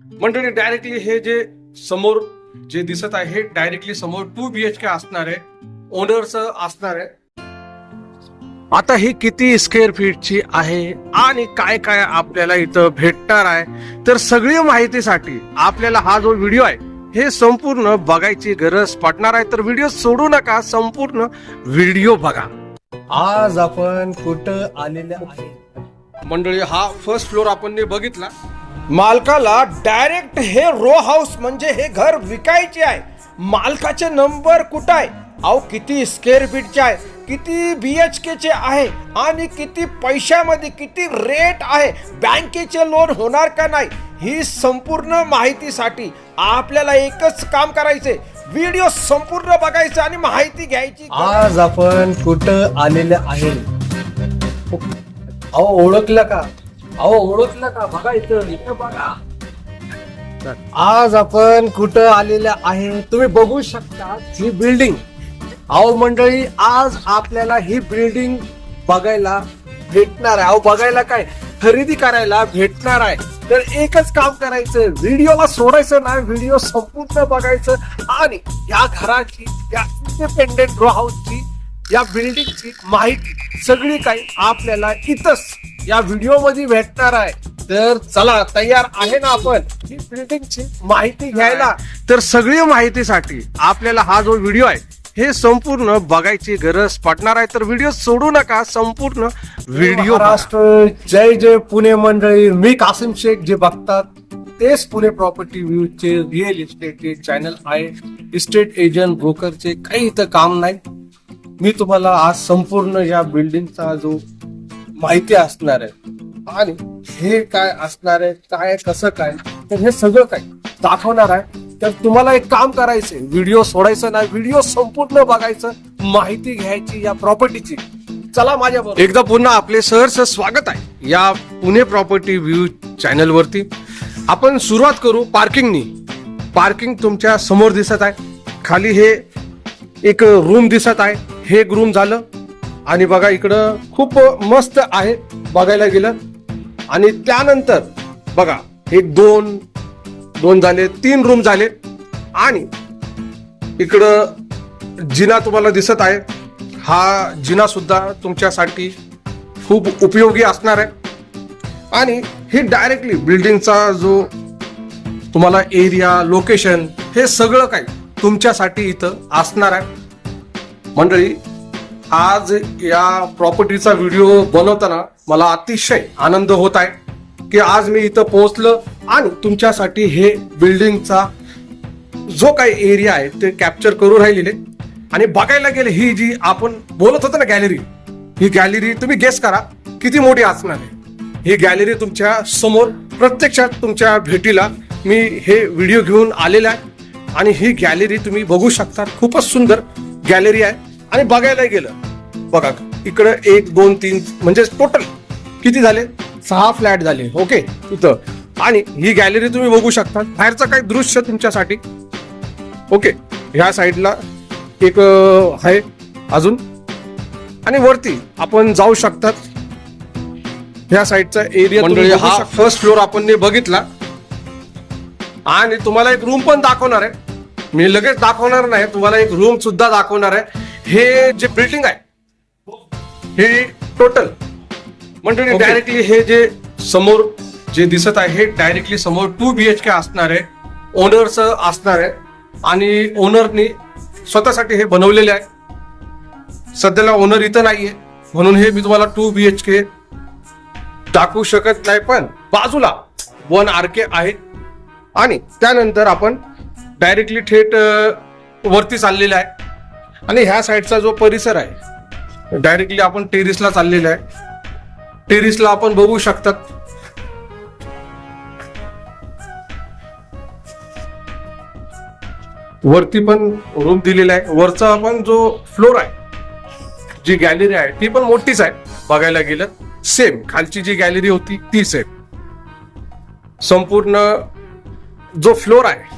मंडळी डायरेक्टली हे जे समोर जे दिसत आहे हे डायरेक्टली समोर टू बी एच के असणार आहे ओनरच असणार आहे. आता ही किती स्क्वेअर फीटची आहे आणि काय काय आपल्याला इथं भेटणार आहे तर सगळी माहितीसाठी आपल्याला हा जो व्हिडिओ आहे हे संपूर्ण बघायची गरज पडणार आहे. तर व्हिडिओ सोडू नका संपूर्ण व्हिडिओ बघा. आज आपण कुठं आलेल्या आहे? मंडळी हा फर्स्ट फ्लोर आपण बघितला. मालकाला डायरेक्ट हे रो हाऊस म्हणजे हे घर विकायचे आहे. मालकाचे नंबर कुठं आहे? अहो किती स्क्वेअर फीटचे आहे किती बी एच केचे आहे आणि किती पैशामध्ये किती रेट आहे? बँकेचे लोन होणार का नाही? ही संपूर्ण माहितीसाठी आपल्याला एकच काम करायचे व्हिडिओ संपूर्ण बघायचं आणि माहिती घ्यायची. आज आपण कुठं आलेले आहे? अहो ओळखलं का? अहो ओळखलं का? बघा इथं इथं बघा. आज आपण कुठं आलेल्या आहे तुम्ही बघू शकता ही बिल्डिंग अहो मंडळी आज आपल्याला ही बिल्डिंग बघायला भेटणार आहे. अहो बघायला काय? खरेदी करायला भेटणार आहे. तर एकच काम करायचं व्हिडिओला सोडायचं नाही व्हिडिओ संपूर्ण बघायचं आणि या घराची या इंडिपेंडेंट रो हाऊसची या बिल्डिंगची माहिती सगळी काही आपल्याला इथंच या व्हिडिओमध्ये भेटणार आहे. तर चला तयार आहे ना आपण? ही बिल्डिंगची माहिती घ्यायला. तर सगळी माहितीसाठी आपल्याला हा जो व्हिडिओ आहे हे संपूर्ण बघायची गरज पडणार आहे. तर व्हिडिओ सोडू नका संपूर्ण व्हिडिओ महाराष्ट्र जय जय पुणे मंडळी. मी कासिम शेख जे बघतात तेच पुणे प्रॉपर्टी व्ह्यू चे रिअल इस्टेट चॅनल आहे इस्टेट एजंट ब्रोकरचे काही इथं काम नाही. मी तुम्हाला आज संपूर्ण या बिल्डिंगचा जो माहिती असणार आहे. आणि हे काय असणार आहे काय कसं काय तर हे सगळं काय दाखवणार आहे. तर तुम्हाला एक काम करायचंय व्हिडिओ सोडायचं नाही व्हिडिओ संपूर्ण बघायचं माहिती घ्यायची या प्रॉपर्टीची चला माझ्या एकदा पुन्हा आपले सहर्ष स्वागत आहे या पुणे प्रॉपर्टी व्ह्यू चॅनल वरती. आपण सुरुवात करू पार्किंगनी पार्किंग तुमच्यासमोर दिसत आहे. खाली हे एक रूम दिसत आहे. हे एक रूम झालं. आणि बघा इकडं खूप मस्त आहे बघायला गेलं. आणि त्यानंतर बघा हे दोन दोन झाले तीन रूम झाले. आणि इकडं जिना तुम्हाला दिसत आहे. हा जिना सुद्धा तुमच्यासाठी खूप उपयोगी असणार आहे. आणि हे डायरेक्टली बिल्डिंगचा जो तुम्हाला एरिया लोकेशन हे सगळं काही तुमच्यासाठी इथं असणार आहे. मंडळी आज या प्रॉपर्टीचा व्हिडिओ बनवताना मला अतिशय आनंद होत आहे की आज मी इथं पोहोचलं आणि तुमच्यासाठी हे बिल्डिंगचा जो काही एरिया आहे ते कॅप्चर करू राहिलेले. आणि बघायला गेले ही जी आपण बोलत होतो ना गॅलरी ही गॅलरी तुम्ही गेस करा किती मोठी असणार आहे. ही गॅलरी तुमच्यासमोर प्रत्यक्षात तुमच्या भेटीला मी हे व्हिडिओ घेऊन आलेला आहे. आणि ही गॅलरी तुम्ही बघू शकता खूपच सुंदर गॅलरी आहे. आणि बघायला गेलं बघा इकडं एक दोन तीन म्हणजे टोटल किती झाले? सहा फ्लॅट झाले ओके इथं. आणि ही गॅलरी तुम्ही बघू शकता. बाहेरचं काही दृश्य तुमच्यासाठी. ओके ह्या साईडला एक आहे अजून. आणि वरती आपण जाऊ शकतात. ह्या साईडचा एरिया हा फर्स्ट फ्लोर आपण ने बघितला. आणि तुम्हाला एक रूम पण दाखवणार आहे. मी लगेच दाखवणार नाही तुम्हाला एक रूम सुद्धा दाखवणार आहे. हे जे बिल्डिंग आहे हे टोटल Okay. डायरेक्टली हे जे समोर जे दिसत आहे हे डायरेक्टली समोर टू बी एच के असणार आहे. ओनरच असणार आहे. आणि ओनरनी स्वतःसाठी हे बनवलेले आहे. सध्याला ओनर इथं नाहीये. म्हणून हे मी तुम्हाला टू बी एच के दाखवू शकत नाही पण बाजूला वन आर के आहे. आणि त्यानंतर आपण डायरेक्टली थेट वरती चाललेला आहे. आणि ह्या साईडचा जो परिसर आहे डायरेक्टली आपण टेरिसला चाललेलं आहे. टेरिसला आपण बघू शकतात. वरती पण रूम दिलेला आहे. वरचा आपण जो फ्लोर आहे जी गॅलरी आहे ती पण मोठीच आहे. बघायला गेलं सेम खालची जी गॅलरी होती ती सेम संपूर्ण जो फ्लोर आहे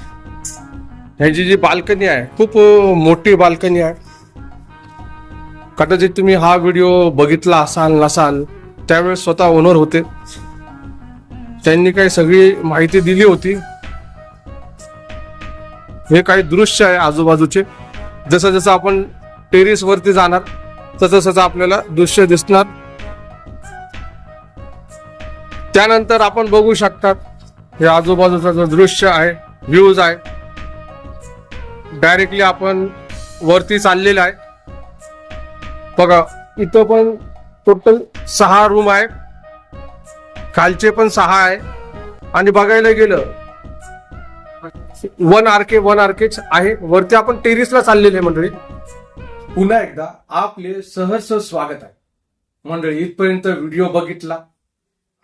ह्याची जी बाल्कनी आहे खूप मोठी बाल्कनी आहे. कदाचित तुम्ही हा व्हिडिओ बघितला असाल नसाल त्यावेळेस स्वतः ओनर होते. त्यांनी काही सगळी माहिती दिली होती. हे काही दृश्य आहे आजूबाजूचे. जसं जसं आपण टेरिस वरती जाणार तसं तसं आपल्याला दृश्य दिसणार. त्यानंतर आपण बघू शकतात हे आजूबाजूचं जो दृश्य आहे व्ह्यूज आहे. डायरेक्टली आपण वरती चाललेलं आहे. बघा इथं पण टोटल सहा रूम आहे खालचे पण सहा आहे. आणि बघायला गेलं one R K one R केच आहे. वरती आपण टेरिसला चाललेले मंडळी. पुन्हा एकदा आपले सहर्ष स्वागत आहे. मंडळी इथपर्यंत व्हिडिओ बघितला.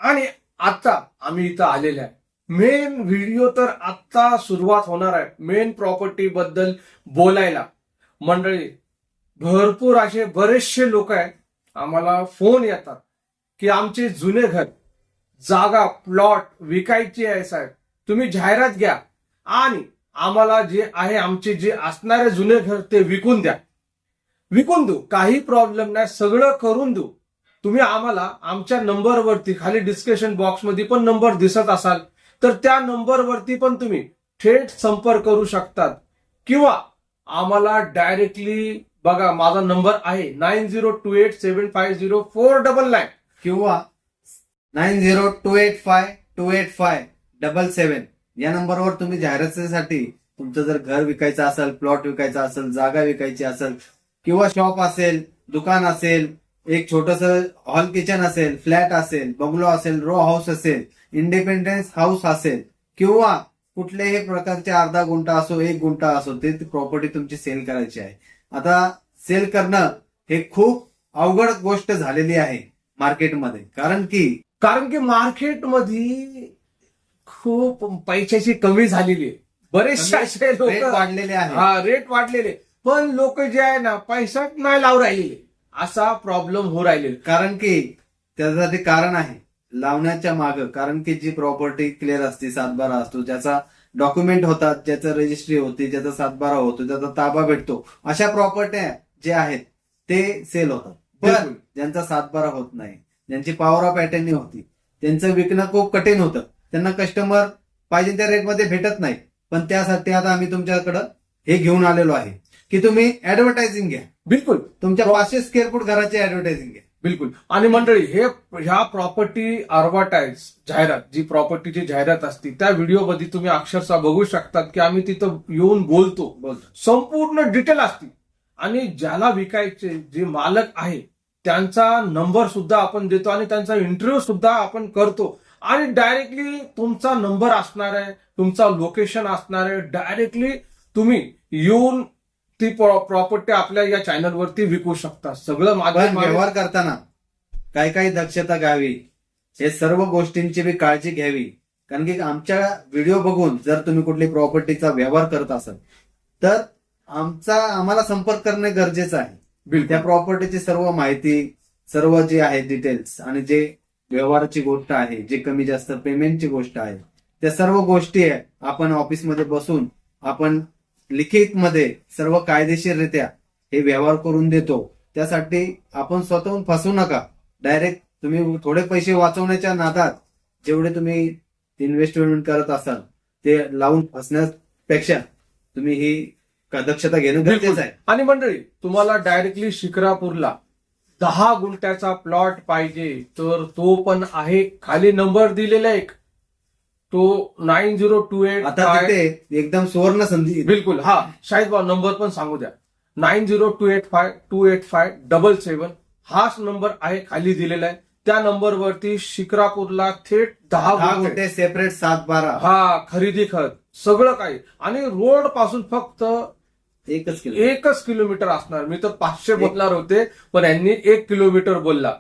आणि आता आम्ही इथं आलेले आहे. मेन व्हिडिओ तर आता सुरुवात होणार आहे. मेन प्रॉपर्टी बद्दल बोलायला. मंडळी भरपूर असे बरेचसे लोक आहेत आम्हाला फोन येतात की आमचे जुने घर जागा प्लॉट विकायची आहे साहेब. तुम्ही जाहिरात घ्या. आणि आम्हाला जे आहे आमचे जे असणारे जुने घर ते विकून द्या. विकून देऊ. काही प्रॉब्लेम नाही. सगळं करून देऊ. तुम्ही आम्हाला आमच्या नंबरवरती खाली डिस्कशन बॉक्समध्ये पण नंबर दिसत असाल तर त्या नंबरवरती पण तुम्ही थेट संपर्क करू शकतात. किंवा आम्हाला डायरेक्टली बघा माझा नंबर आहे nine zero two eight seven five zero four double nine. किंवा nine zero two eight five two eight five double seven या नंबरवर तुम्ही जाहिरातीसाठी तुमचं जर घर विकायचं असेल प्लॉट विकायचा असेल जागा विकायची असेल किंवा शॉप असेल दुकान असेल एक छोटस हॉल किचन असेल फ्लॅट असेल बंगलो असेल रो हाऊस असेल इंडिपेंडन्स हाऊस असेल किंवा कुठल्याही प्रकारचे अर्धा गुंठा असो एक गुंठा असो ते प्रॉपर्टी तुमची सेल करायची आहे. आता सेल करणं हे खूप अवघड गोष्ट झालेली आहे मार्केटमध्ये. कारण की कारण की मार्केटमध्ये खूप पैशाची कमी झालेली आहे. बरेचसे असे रेट वाढलेले आहे हा रेट वाढलेले पण लोक जे आहे ना पैसा नाही लावू राहिलेले. असा प्रॉब्लेम हो राहिलेला कारण की त्यासाठी कारण आहे. लावण्याच्या माग. कारण की जी प्रॉपर्टी क्लिअर असते सातबारा असतो ज्याचा डॉक्युमेंट होतात ज्याचं रजिस्ट्री होती ज्याचा सातबारा होतो ज्याचा ताबा भेटतो अशा प्रॉपर्ट्या जे आहेत ते सेल होतात. पण. ज्यांचा सातबारा होत नाही ज्यांची पॉवर ऑफ अटेंडिंग होती त्यांचं विकणं खूप कठीण होतं. त्यांना कस्टमर पाहिजे त्या रेटमध्ये भेटत नाही पण त्यासाठी आता आम्ही तुमच्याकडं हे घेऊन आलेलो आहे की तुम्ही ऍडव्हर्टायझिंग घ्या. बिलकुल. तुमच्या पाचशे स्क्वेअर फूट घराची ऍडव्हर्टायझिंग घ्या. बिलकुल. आणि मंडळी हे ह्या प्रॉपर्टी ॲडव्हर्टाईज जाहिरात जी प्रॉपर्टीची जाहिरात असते त्या व्हिडिओमध्ये तुम्ही अक्षरशः बघू शकतात की आम्ही तिथं येऊन बोलतो. बोलतो. संपूर्ण डिटेल असते. आणि ज्याला विकायचे जे मालक आहे त्यांचा नंबर सुद्धा आपण देतो आणि त्यांचा इंटरव्ह्यू सुद्धा आपण करतो. आणि डायरेक्टली तुमचा नंबर असणार आहे तुमचा लोकेशन असणार आहे डायरेक्टली तुम्ही येऊन ती प्रॉपर्टी आपल्या या चॅनलवरती विकू शकता सगळं पण माझं व्यवहार करताना काय काही दक्षता घ्यावी. हे सर्व गोष्टींची बी काळजी घ्यावी. कारण की आमच्या व्हिडिओ बघून जर तुम्ही कुठली प्रॉपर्टीचा व्यवहार करत असाल तर आमचा आम्हाला संपर्क करणे गरजेचं आहे. त्या प्रॉपर्टीची सर्व माहिती सर्व जे आहे डिटेल्स आणि जे व्यवहाराची गोष्ट आहे जे कमी जास्त पेमेंटची गोष्ट आहे त्या सर्व गोष्टी आपण ऑफिसमध्ये बसून आपण लिखित मध्ये सर्व कायदेशीररित्या हे व्यवहार करून देतो. त्यासाठी आपण स्वतःहून फसू नका. डायरेक्ट तुम्ही थोडे पैसे वाचवण्याच्या नादात जेवढे तुम्ही इन्व्हेस्टमेंट करत असाल ते लावून फसण्यापेक्षा तुम्ही ही दक्षता घेणं. गरजेचं आहे. आणि मंडळी तुम्हाला डायरेक्टली शिक्रापूरला दहा गुंठ्याचा प्लॉट पाहिजे तर तो पण आहे खाली नंबर दिलेला एक. तो नाईन झिरो टू एट आता तिथे एकदम सुवर्ण संधी बिलकुल हा. शाहीद भाऊ नंबर पण सांगू द्या. Nine zero two eight five two eight five double seven हाच नंबर आहे खाली दिलेला आहे. त्या नंबरवरती शिक्रापूरला थेट दहा गुंठे गुंठे सेपरेट सात बारा. हा खरेदी खत सगळं काही. आणि रोडपासून फक्त एकच किलो एकच किलोमीटर असणार. मी तर पाचशे बोलणार होते पण यांनी एक किलोमीटर बोलला.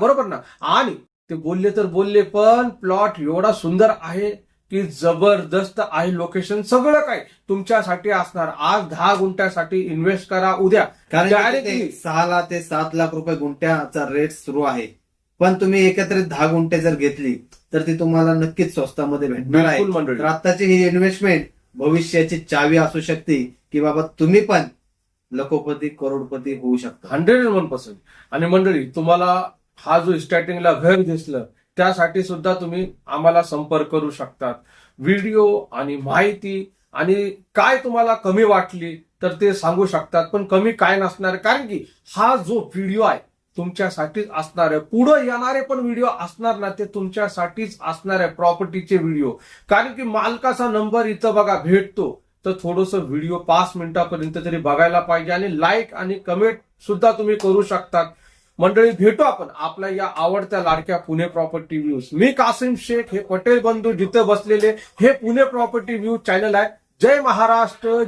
बरोबर ना? आणि ते बोलले तर बोलले पण प्लॉट एवढा सुंदर आहे की जबरदस्त आहे लोकेशन सगळं काही. तुमच्यासाठी असणार. आज दहा गुंठ्यासाठी इन्व्हेस्ट करा उद्या. कारण सहा लाख ते सात लाख रुपये गुंठ्याचा रेट सुरू आहे. पण तुम्ही एकत्रित दहा गुंठे जर घेतली तर ती तुम्हाला नक्कीच स्वस्तामध्ये भेटणार आहे. आत्ताची ही इन्व्हेस्टमेंट भविष्याची चावी असू शकते की बाबा तुम्ही पण लखोपती करोडपती होऊ शकता. Hundred one percent. आणि मंडळी तुम्हाला हा जो स्टार्टिंगला घर दिसलं त्यासाठी सुद्धा तुम्ही आम्हाला संपर्क करू शकतात. व्हिडिओ आणि माहिती आणि काय तुम्हाला कमी वाटली तर ते सांगू शकतात पण कमी काय नसणार? कारण की हा जो व्हिडिओ आहे तुमच्यासाठीच असणार आहे. पुढे येणारे पण व्हिडिओ असणार ना ते तुमच्यासाठीच असणार आहे प्रॉपर्टीचे व्हिडिओ कारण की मालकाचा नंबर इथं बघा भेटतो. तर थोडस व्हिडिओ पाच मिनिटापर्यंत तरी बघायला पाहिजे आणि लाईक आणि कमेंट सुद्धा तुम्ही करू शकतात. मंडळी भेटू आपण आपल्या या आवडत्या लाडक्या पुणे प्रॉपर्टी व्ह्यूज मी कासिम शेख हे पटेल बंधू जिथे बसलेले हे पुणे प्रॉपर्टी व्ह्यू चॅनल आहे. जय महाराष्ट्र